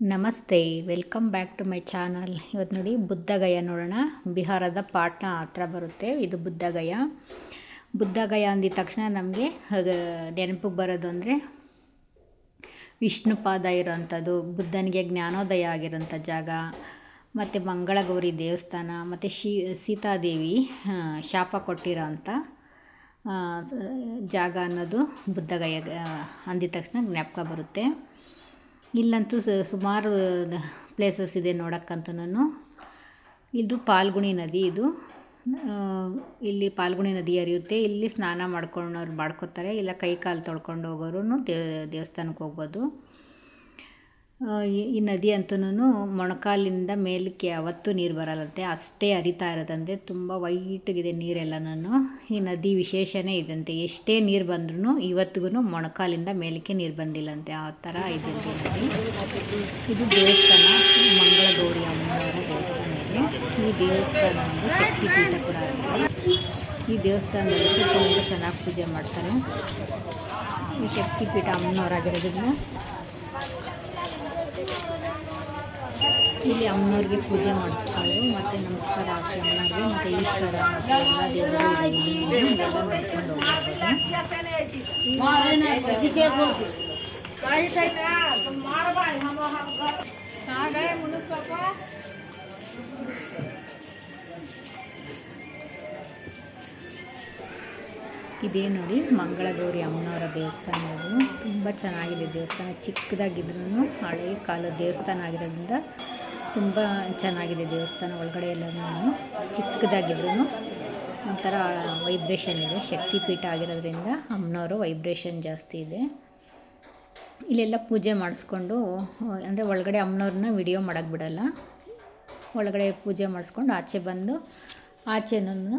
ನಮಸ್ತೆ, welcome back to my channel. ಇವತ್ತು ನೋಡಿ ಬುದ್ಧಗಯ ನೋಡೋಣ. ಬಿಹಾರದ ಪಾಟ್ನಾ ಹತ್ರ ಬರುತ್ತೆ, ಇದು ಬುದ್ಧಗಯ. ಬುದ್ಧಗಯ ಅಂದಿದ ತಕ್ಷಣ ನಮಗೆ ನೆನಪಿಗೆ ಬರೋದು ಅಂದರೆ ವಿಷ್ಣುಪಾದ ಇರೋವಂಥದ್ದು ಬುದ್ಧನಿಗೆ ಜ್ಞಾನೋದಯ ಆಗಿರೋಂಥ ಜಾಗ. ಮತ್ತು ಮಂಗಳಗೌರಿ ದೇವಸ್ಥಾನ, ಮತ್ತು ಶಿ, ಸೀತಾದೇವಿ ಶಾಪ ಕೊಟ್ಟಿರೋ ಜಾಗ ಅನ್ನೋದು ಬುದ್ಧಗಯ ಅಂದಿದ ತಕ್ಷಣ ಜ್ಞಾಪಕ ಬರುತ್ತೆ. ಇಲ್ಲಂತೂ ಸುಮಾರು ಪ್ಲೇಸಸ್ ಇದೆ ನೋಡೋಕ್ಕಂತೂ ಇದು ಪಾಲ್ಗುಣಿ ನದಿ ಇದು. ಇಲ್ಲಿ ಪಾಲ್ಗುಣಿ ನದಿ ಹರಿಯುತ್ತೆ. ಇಲ್ಲಿ ಸ್ನಾನ ಮಾಡ್ಕೊಳೋರು ಮಾಡ್ಕೋತಾರೆ. ಇಲ್ಲ ಕೈ ಕಾಲು ತೊಳ್ಕೊಂಡು ಹೋಗೋರು ದೇವಸ್ಥಾನಕ್ಕೆ ಹೋಗ್ಬೋದು. ಈ ನದಿ ಅಂತೂ ಮೊಣಕಾಲಿಂದ ಮೇಲಕ್ಕೆ ಯಾವತ್ತೂ ನೀರು ಬರಲ್ಲಂತೆ. ಅಷ್ಟೇ ಹರಿತಾ ಇರೋದಂತೆ. ತುಂಬ ನೀರೆಲ್ಲ ನೀರೆಲ್ಲನೂ ಈ ನದಿ ವಿಶೇಷನೇ ಇದಂತೆ. ಎಷ್ಟೇ ನೀರು ಬಂದ್ರೂ ಇವತ್ತಿಗೂ ಮೊಣಕಾಲಿಂದ ಮೇಲಕ್ಕೆ ನೀರು ಬಂದಿಲ್ಲಂತೆ. ಆ ಥರ ಇದೆ ಇದು ದೇವಸ್ಥಾನ, ಮಂಗಳಗೌರಿ ಅಮ್ಮನವರ ದೇವಸ್ಥಾನ ಇದೆ. ಈ ದೇವಸ್ಥಾನ ಒಂದು ಶಕ್ತಿಪೀಠ ಕೂಡ ಈ ದೇವಸ್ಥಾನದಲ್ಲಿ ತುಂಬ ಚೆನ್ನಾಗಿ ಪೂಜೆ ಮಾಡ್ತಾರೆ. ಈ ಶಕ್ತಿಪೀಠ ಅಮ್ಮನವರಾಗಿರೋದ್ರಿಂದ. ಇಲ್ಲಿ ಅಮ್ಮನವ್ರಿಗೆ ಪೂಜೆ ಮಾಡಿಸ್ಕೊಂಡು ಮತ್ತು ನಮಸ್ಕಾರ ಹಾಕಿ ಅಮ್ಮನವ್ರಿಗೆ ಮತ್ತು ಈಶ್ವರ ಮತ್ತು ಎಲ್ಲ ದೇವರು ಇದೇ ನೋಡಿ ಮಂಗಳಗೌರಿ ಅಮ್ಮನವರ ದೇವಸ್ಥಾನ ಇದು ತುಂಬ ಚೆನ್ನಾಗಿದೆ ದೇವಸ್ಥಾನ. ಚಿಕ್ಕದಾಗಿದ್ರೂ ಹಳೆ ಕಾಲದ ದೇವಸ್ಥಾನ ಆಗಿರೋದ್ರಿಂದ ತುಂಬ ಚೆನ್ನಾಗಿದೆ ದೇವಸ್ಥಾನ ಒಳಗಡೆ ಎಲ್ಲನೂ ಚಿಕ್ಕದಾಗಿದ್ರೂ ಒಂಥರ ವೈಬ್ರೇಷನ್ ಇದೆ. ಶಕ್ತಿಪೀಠ ಆಗಿರೋದ್ರಿಂದ ಅಮ್ಮನವರು ವೈಬ್ರೇಷನ್ ಜಾಸ್ತಿ ಇದೆ. ಇಲ್ಲೆಲ್ಲ ಪೂಜೆ ಮಾಡಿಸ್ಕೊಂಡು, ಅಂದರೆ ಒಳಗಡೆ ಅಮ್ಮನವ್ರನ್ನ ವಿಡಿಯೋ ಮಾಡೋಕ್ಕೆ ಬಿಡೋಲ್ಲ. ಒಳಗಡೆ ಪೂಜೆ ಮಾಡಿಸ್ಕೊಂಡು ಆಚೆ ಬಂದು ಆಚೆನೂ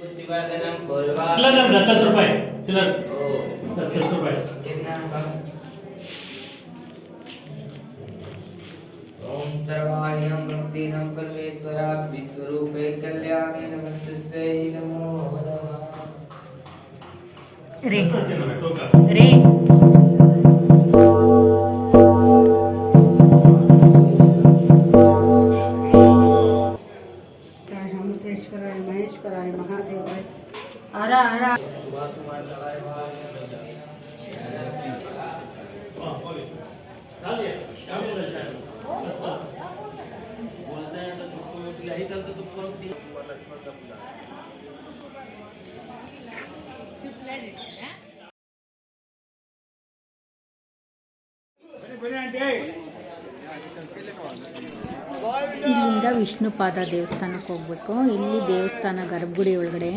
बुद्धिवर्धनं चिल्लर ना दस दस That's just the right. ॐ सर्वायं भक्तिनं परमेश्वरा विश्वरूपे कल्याणे नमस्ते नमो रे। रे। रामेश्वराय महेश्वराय महादेवाय। ಹರ ಹರ ಇಲ್ಲಿಂದ ವಿಷ್ಣುಪಾದ ದೇವಸ್ಥಾನಕ್ಕೆ ಹೋಗ್ಬೇಕು. ಇಲ್ಲಿ ದೇವಸ್ಥಾನ ಗರ್ಭಗುಡಿ ಒಳಗಡೆ.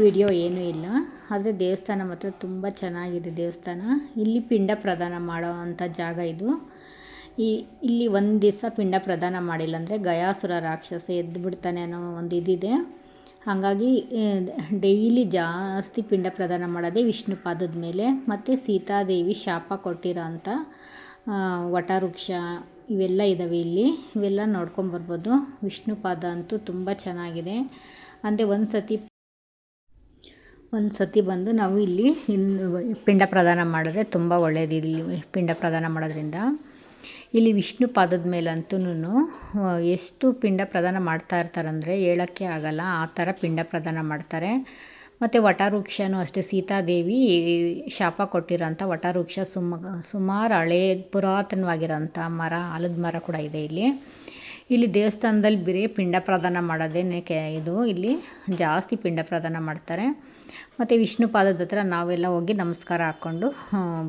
ವಿಡಿಯೋ ಏನೂ ಇಲ್ಲ. ಆದರೆ ದೇವಸ್ಥಾನ ಮಾತ್ರ ತುಂಬ ಚೆನ್ನಾಗಿದೆ ದೇವಸ್ಥಾನ. ಇಲ್ಲಿ ಪಿಂಡ ಪ್ರದಾನ ಮಾಡೋ ಜಾಗ ಇದು. ಈ, ಇಲ್ಲಿ ಒಂದು ದಿವಸ ಪಿಂಡ ಪ್ರದಾನ ಮಾಡಿಲ್ಲ ಅಂದರೆ ಗಯಾಸುರ ರಾಕ್ಷಸ ಎದ್ದು ಬಿಡ್ತಾನೆ ಅನ್ನೋ ಒಂದು ಇದಿದೆ. ಹಾಗಾಗಿ ಡೈಲಿ ಜಾಸ್ತಿ ಪಿಂಡ ಪ್ರದಾನ ಮಾಡೋದೇ ವಿಷ್ಣು ಪಾದದ ಮೇಲೆ. ಮತ್ತು ಸೀತಾದೇವಿ ಶಾಪ ಕೊಟ್ಟಿರೋ ಅಂಥ ವಟವೃಕ್ಷ ಇವೆಲ್ಲ ಇದ್ದಾವೆ ಇಲ್ಲಿ. ಇವೆಲ್ಲ ನೋಡ್ಕೊಂಬರ್ಬೋದು ವಿಷ್ಣು ಪಾದ ಅಂತೂ ತುಂಬ ಚೆನ್ನಾಗಿದೆ. ಅಂದರೆ ಒಂದು ಸತಿ ಒಂದು ಸತಿ ಬಂದು ನಾವು ಇಲ್ಲಿ ಇನ್ನು ಪಿಂಡ ಪ್ರದಾನ ಮಾಡಿದ್ರೆ ತುಂಬ ಒಳ್ಳೆಯದು ಇಲ್ಲಿ ಪಿಂಡ ಪ್ರದಾನ ಮಾಡೋದ್ರಿಂದ. ಇಲ್ಲಿ ವಿಷ್ಣು ಪಾದದ ಮೇಲಂತೂ ಎಷ್ಟು ಪಿಂಡ ಪ್ರದಾನ ಮಾಡ್ತಾ ಇರ್ತಾರಂದರೆ ಹೇಳೋಕ್ಕೆ ಆಗಲ್ಲ, ಆ ಥರ ಪಿಂಡ ಪ್ರದಾನ ಮಾಡ್ತಾರೆ. ಮತ್ತು ವಟವೃಕ್ಷನೂ ಅಷ್ಟೇ, ಸೀತಾದೇವಿ ಶಾಪ ಕೊಟ್ಟಿರೋಂಥ ವಟವೃಕ್ಷ ಸುಮ, ಸುಮಾರು ಹಳೇ ಪುರಾತನವಾಗಿರೋಂಥ ಮರ, ಆಲದ ಮರ ಕೂಡ ಇದೆ ಇಲ್ಲಿ. ಇಲ್ಲಿ ದೇವಸ್ಥಾನದಲ್ಲಿ ಬರೀ ಪಿಂಡ ಪ್ರದಾನ ಮಾಡೋದೇನೆ ಕೆ ಇದು, ಇಲ್ಲಿ ಜಾಸ್ತಿ ಪಿಂಡ ಪ್ರದಾನ ಮಾಡ್ತಾರೆ. ಮತ್ತು ವಿಷ್ಣು ಪಾದದ ಹತ್ರ ನಾವೆಲ್ಲ ಹೋಗಿ ನಮಸ್ಕಾರ ಹಾಕ್ಕೊಂಡು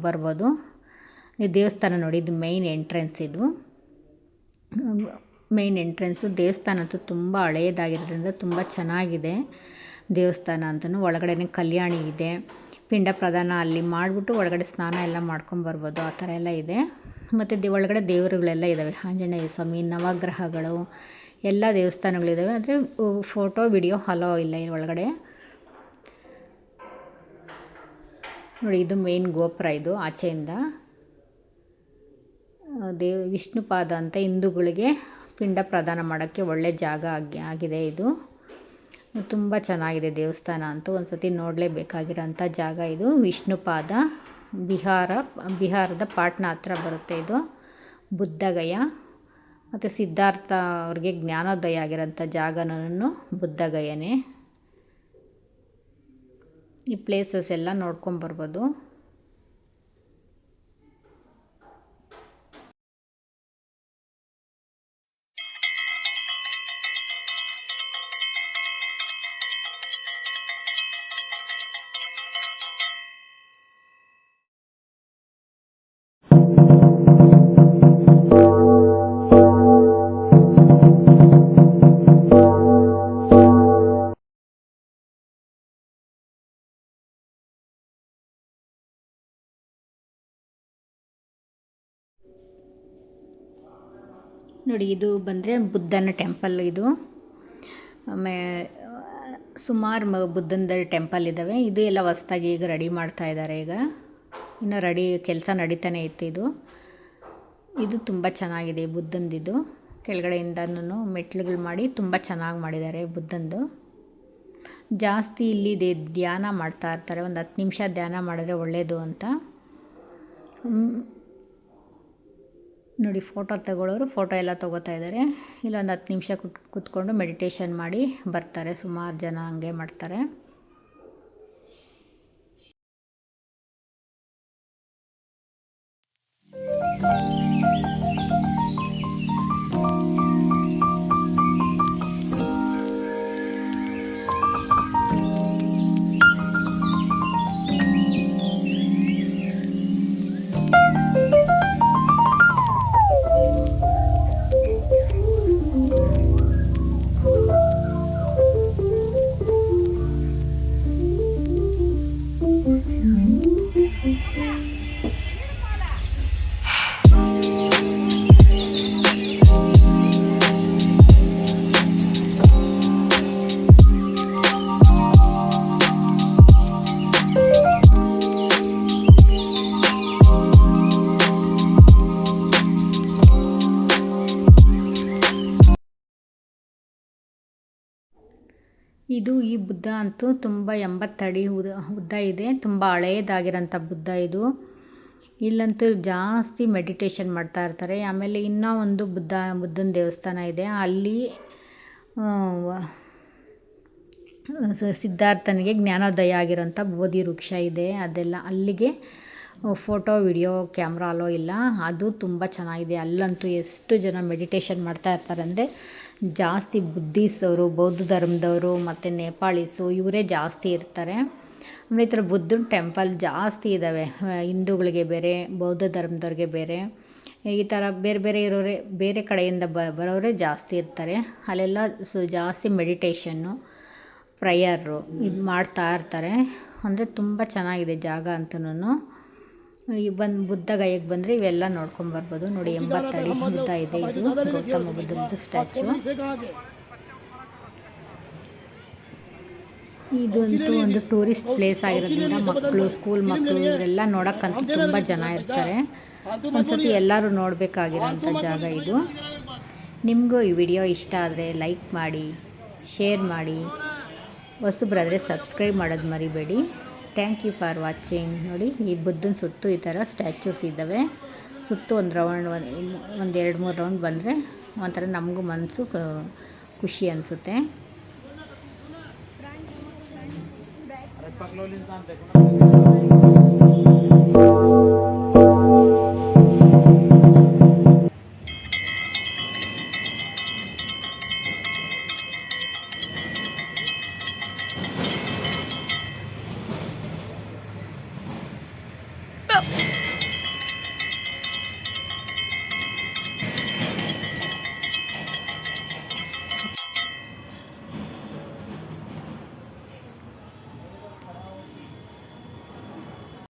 ಬರ್ಬೋದು. ಈ ದೇವಸ್ಥಾನ ನೋಡಿ, ಇದು ಮೈನ್ ಎಂಟ್ರೆನ್ಸ್ ಇದು. ಮೇಯ್ನ್ ಎಂಟ್ರೆನ್ಸು ದೇವಸ್ಥಾನ ಅಂತೂ ತುಂಬ ಹಳೆಯದಾಗಿರೋದ್ರಿಂದ ತುಂಬ ಚೆನ್ನಾಗಿದೆ ದೇವಸ್ಥಾನ ಅಂತಲೂ ಒಳಗಡೆ ಕಲ್ಯಾಣಿ ಇದೆ. ಪಿಂಡ ಪ್ರದಾನ ಅಲ್ಲಿ ಮಾಡಿಬಿಟ್ಟು ಒಳಗಡೆ ಸ್ನಾನ ಎಲ್ಲ ಮಾಡ್ಕೊಂಬರ್ಬೋದು ಆ ಥರ ಎಲ್ಲ ಇದೆ. ಮತ್ತು ದೇ, ಒಳಗಡೆ ದೇವರುಗಳೆಲ್ಲ ಇದ್ದಾವೆ ಆಂಜನೇಯ ಸ್ವಾಮಿ, ನವಗ್ರಹಗಳು, ಎಲ್ಲ ದೇವಸ್ಥಾನಗಳಿದ್ದಾವೆ ಆದರೆ ಫೋಟೋ, ವಿಡಿಯೋ, ಹಲೋ ಇಲ್ಲ ಇಲ್ಲಿ ಒಳಗಡೆ. ನೋಡಿ, ಇದು ಮೇನ್ ಗೋಪುರ ಇದು ಆಚೆಯಿಂದ. ದೇವ್ ವಿಷ್ಣುಪಾದ ಅಂತ ಹಿಂದೂಗಳಿಗೆ ಪಿಂಡ ಪ್ರದಾನ ಮಾಡೋಕ್ಕೆ ಒಳ್ಳೆ ಜಾಗ ಆಗಿ, ಆಗಿದೆ ಇದು. ತುಂಬ ಚೆನ್ನಾಗಿದೆ ದೇವಸ್ಥಾನ ಅಂತೂ ಒಂದು ಸತಿ ನೋಡಲೇಬೇಕಾಗಿರೋಂಥ ಜಾಗ ಇದು. ವಿಷ್ಣುಪಾದ, ಬಿಹಾರ, ಬಿಹಾರದ ಪಾಟ್ನಾ ಹತ್ರ ಬರುತ್ತೆ ಇದು. ಬುದ್ಧಗಯ ಮತ್ತು ಸಿದ್ಧಾರ್ಥ ಅವ್ರಿಗೆ ಜ್ಞಾನೋದಯ ಆಗಿರೋಂಥ ಜಾಗನೂ ಬುದ್ಧಗಯನೇ. ಈ ಪ್ಲೇಸಸ್ ಎಲ್ಲ ನೋಡ್ಕೊಂಬರ್ಬೋದು ನೋಡಿ, ಇದು ಬಂದರೆ ಬುದ್ಧನ ಟೆಂಪಲ್ ಇದು. ಆಮೇ, ಸುಮಾರು ಮ ಬುದ್ಧಂದ ಟೆಂಪಲ್ ಇದ್ದಾವೆ ಇದು ಎಲ್ಲ ಹೊಸ್ದಾಗಿ ಈಗ ರೆಡಿ ಮಾಡ್ತಾ ಇದ್ದಾರೆ ಈಗ. ಇನ್ನು ರೆಡಿ, ಕೆಲಸ ನಡೀತಾನೆ ಇತ್ತು ಇದು. ಇದು ತುಂಬ ಚೆನ್ನಾಗಿದೆ ಬುದ್ಧಂದಿದು. ಕೆಳಗಡೆಯಿಂದನೂ ಮೆಟ್ಲುಗಳು ಮಾಡಿ ತುಂಬ ಚೆನ್ನಾಗಿ ಮಾಡಿದ್ದಾರೆ ಬುದ್ಧಂದು. ಜಾಸ್ತಿ ಇಲ್ಲಿ ದೇ- ಧ್ಯಾನ ಮಾಡ್ತಾ ಇರ್ತಾರೆ. ಒಂದು ಹತ್ತು ನಿಮಿಷ ಧ್ಯಾನ ಮಾಡಿದ್ರೆ ಒಳ್ಳೆಯದು ಅಂತ. ನೋಡಿ ಫೋಟೋ ತಗೊಳ್ಳೋರು ಫೋಟೋ ಎಲ್ಲ ತೊಗೋತಾ ಇದ್ದಾರೆ. ಇಲ್ಲೊಂದು ಹತ್ತು ನಿಮಿಷ ಕುತ್, ಕೂತ್ಕೊಂಡು ಮೆಡಿಟೇಷನ್ ಮಾಡಿ ಬರ್ತಾರೆ. ಸುಮಾರು ಜನ ಹಂಗೆ ಮಾಡ್ತಾರೆ. ಇದು ಈ ಬುದ್ಧ ಅಂತೂ ತುಂಬ ಎಂಬತ್ತಡಿ ಉದ, ಉದ್ದ ಇದೆ. ತುಂಬ ಹಳೆಯದಾಗಿರೋಂಥ ಬುದ್ಧ ಇದು. ಇಲ್ಲಂತೂ ಜಾಸ್ತಿ ಮೆಡಿಟೇಷನ್ ಮಾಡ್ತಾ ಇರ್ತಾರೆ. ಆಮೇಲೆ ಇನ್ನೂ ಒಂದು ಬುದ್ಧ, ಬುದ್ಧನ ದೇವಸ್ಥಾನ ಇದೆ. ಅಲ್ಲಿ ಸಿದ್ಧಾರ್ಥನಿಗೆ ಜ್ಞಾನೋದಯ ಆಗಿರೋಂಥ ಬೋಧಿ ವೃಕ್ಷ ಇದೆ. ಅದೆಲ್ಲ ಅಲ್ಲಿಗೆ ಫೋಟೋ, ವಿಡಿಯೋ, ಕ್ಯಾಮ್ರಾ ಅಲೋ ಇಲ್ಲ. ಅದು ತುಂಬ ಚೆನ್ನಾಗಿದೆ. ಅಲ್ಲಂತೂ ಎಷ್ಟು ಜನ ಮೆಡಿಟೇಷನ್ ಮಾಡ್ತಾ ಇರ್ತಾರೆ ಅಂದರೆ ಜಾಸ್ತಿ ಬುದ್ಧಿಸವರು ಬೌದ್ಧ ಧರ್ಮದವರು ಮತ್ತು ನೇಪಾಳೀಸು ಇವರೇ ಜಾಸ್ತಿ ಇರ್ತಾರೆ. ಆಮೇಲೆ ಈ ಥರ ಬುದ್ಧನ ಟೆಂಪಲ್ ಜಾಸ್ತಿ ಇದ್ದಾವೆ ಹಿಂದೂಗಳಿಗೆ ಬೇರೆ, ಬೌದ್ಧ ಧರ್ಮದವ್ರಿಗೆ ಬೇರೆ. ಈ ಥರ ಬೇರೆ ಬೇರೆ ಇರೋರೇ, ಬೇರೆ ಕಡೆಯಿಂದ ಬ, ಬರೋರೇ ಜಾಸ್ತಿ ಇರ್ತಾರೆ. ಅಲ್ಲೆಲ್ಲ ಸೊ, ಜಾಸ್ತಿ ಮೆಡಿಟೇಷನ್ನು, ಪ್ರಯರು ಇದು ಮಾಡ್ತಾ ಇರ್ತಾರೆ. ಅಂದರೆ ತುಂಬ ಚೆನ್ನಾಗಿದೆ ಜಾಗ ಅಂತನೂ ಬಂದು ಬುದ್ಧ ಗಯಕ್ಕೆ ಬಂದರೆ ಇವೆಲ್ಲ ನೋಡ್ಕೊಂಬರ್ಬೋದು ನೋಡಿ ಎಂಬತ್ತಡಿ ಬುದ್ಧ ಇದೆ ಇದು ಗೌತಮ ಬುದ್ಧನ ಸ್ಟ್ಯಾಚು ಇದಂತೂ ಒಂದು ಟೂರಿಸ್ಟ್ ಪ್ಲೇಸ್ ಆಗಿರೋದ್ರಿಂದ ಮಕ್ಕಳು ಸ್ಕೂಲ್ ಮಕ್ಕಳು ಇವರೆಲ್ಲ ನೋಡೋಕ್ಕಂತೂ ತುಂಬ ಜನ ಇರ್ತಾರೆ. ಒಂದ್ಸತಿ ಎಲ್ಲರೂ ನೋಡಬೇಕಾಗಿರೋಂಥ ಜಾಗ ಇದು. ನಿಮಗೂ ಈ ವಿಡಿಯೋ ಇಷ್ಟ ಆದರೆ ಲೈಕ್ ಮಾಡಿ ಶೇರ್ ಮಾಡಿ. ಹೊಸಬ್ರಾದರೆ ಸಬ್ಸ್ಕ್ರೈಬ್ ಮಾಡೋದು ಮರಿಬೇಡಿ. ಥ್ಯಾಂಕ್ ಯು ಫಾರ್ ವಾಚಿಂಗ್ ನೋಡಿ ಈ ಬುದ್ಧನ ಸುತ್ತು ಈ ಥರ ಸ್ಟ್ಯಾಚ್ಯೂಸ್ ಇದ್ದಾವೆ. ಸುತ್ತು ಒಂದು ರೌಂಡ್ ಒಂದು ಒಂದು ಎರಡು ಮೂರು ರೌಂಡ್ ಬಂದರೆ ಒಂಥರ ನಮಗೂ ಮನಸ್ಸು ಖುಷಿ ಅನಿಸುತ್ತೆ.